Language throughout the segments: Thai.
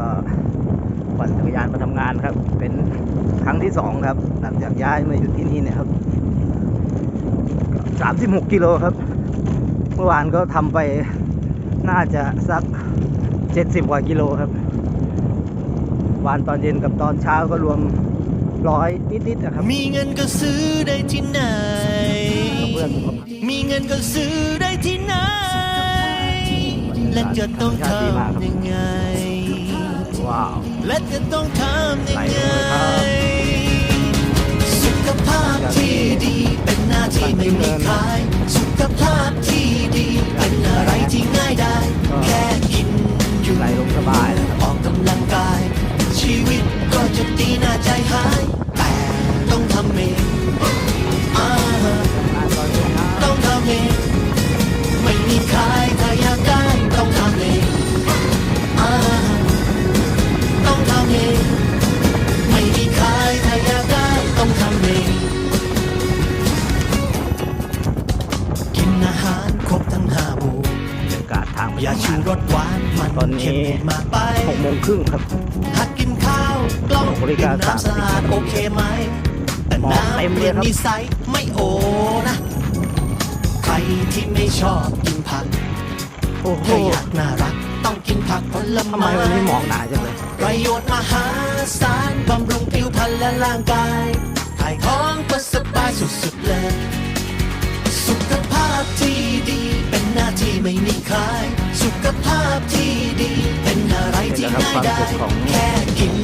ก็ปั่นจักรยานมาทำงานครับ เป็นครั้งที่สองครับ หลังจากย้ายมาอยู่ที่นี่เนี่ยครับสามสิบหกกิโลครับ เมื่อวานก็ทำไปน่าจะสักเจ็ดสิบกว่ากิโลครับ วานตอนเย็นกับตอนเช้าก็รวมร้อยนิดๆนะครับ มีเงินก็ซื้อได้ที่ไหนเพื่อนผมมีเงินก็ซื้อได้ที่ไหน และจะต้องทำยังไง ว้าวและจะต้องทำยังไหลไงลงเลยครับสุขภาพที่ดีเป็นหน้าที่ไม่มีขาย ครบทั้งห้าหมู่บรรยากาศทางไปอย่าทำชูงานรสหวานมันตอนนี้เค็มเผ็ดมากไปหกโมงครึ่งครับหัดกินข้าวกล้องบริดื่การมน้ำสะอาด30โอเคไหมแต่หมอน้ำเต็มเปเลยลี่ยนครับนิสัยไม่โอนะ ใครที่ไม่ชอบกินผักโอ้โหถ้าอยากน่ารักต้องกินผักผลทำไมไม้วันนี้หมอกหนาจังเลยประโยชน์มหาศาลบำรุงผิวพรรณและร่างกายถ่ายท้องก็สบายสุดๆเลยสุขภา พที่ดีเป็นหน้าที่ไม่มีขาย สุขภาพที่ดีเป็นอะไรที่ง่ายได้แค่กิน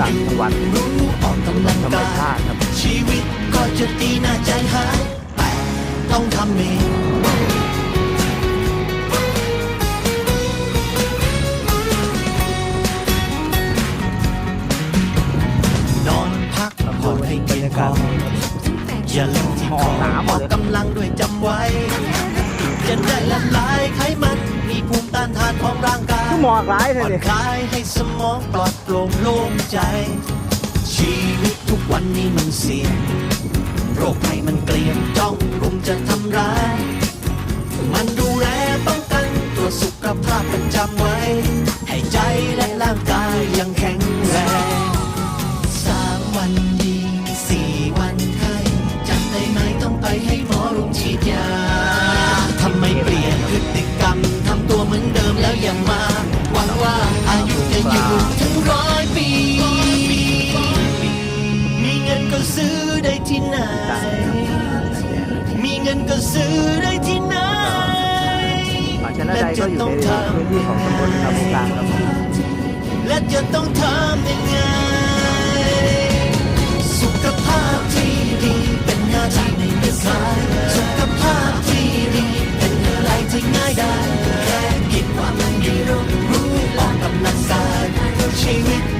ต่างจังหวัดรู้ออกกำลังธรรมกาชายติครับชีวิตก็จะดีน่าใจหายแต่ต้องทำเอง อย่าลืมที่หมคอกอหนาหมอดอกเลยกำลังด้วยจำไว้ จะได้ละลายไขมัน มีภูมิต้านทานของร่างกายคือหมอกร้ายเลผ่ยอนเนี่ยคลายให้สมองปลอดโปร่งโล่งใจ ชีวิตทุกวันนี้มันเสี่ยง โรคภัยมันเกลียนจ้องรุมจะทำร้าย มันดูแลป้องกันตัวจสุขภาพประจำไว้ ให้ใจและร่างกายยังแข็งแรง อายุจะอยู่ถึงร้อยปีมีเงินก็ซื้อได้ที่ไหนมีเงินก็ซื้อได้ที่ไหนป่าชนะใดก็อยู่ในพื้นที่ของตำบลคำกลางครับและจะต้องทำยังไง แค่